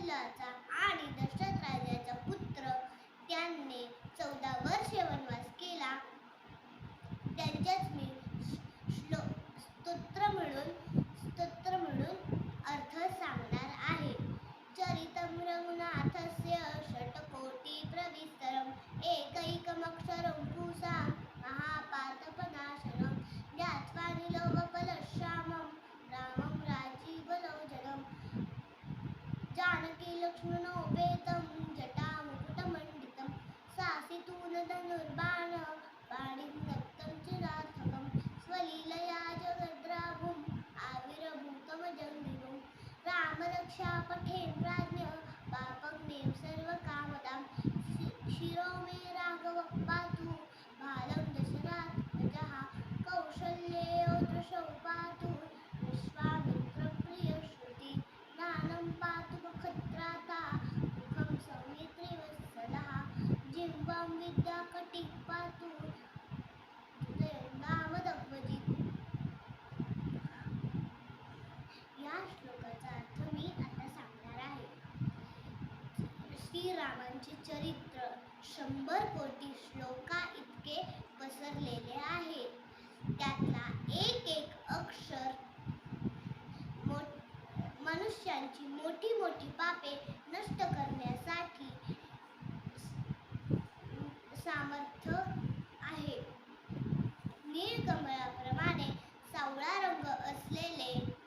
किल्ल्याचा आणि दशरथ राजाचा पुत्र त्यांनी चौदा वर्षे वनवास ष्णुनोभेतं जटामुकुटमण्डितं सातूनोर्बाण बाणीतं च स्वलीलया जगत् विद्या कटिक या श्लोकाचा अर्थ मी आता सांगणार आहे श्रीरामांचे चरित्र शंभर कोटी श्लोका इतके पसरलेले आहे. त्यातला एक एक अक्षर मो- मनुष्यांची मोठी मोठी पापे नष्ट करण्यासाठी सामर्थ्य आहे नीळकमळाप्रमाणे सावळा रंग असलेले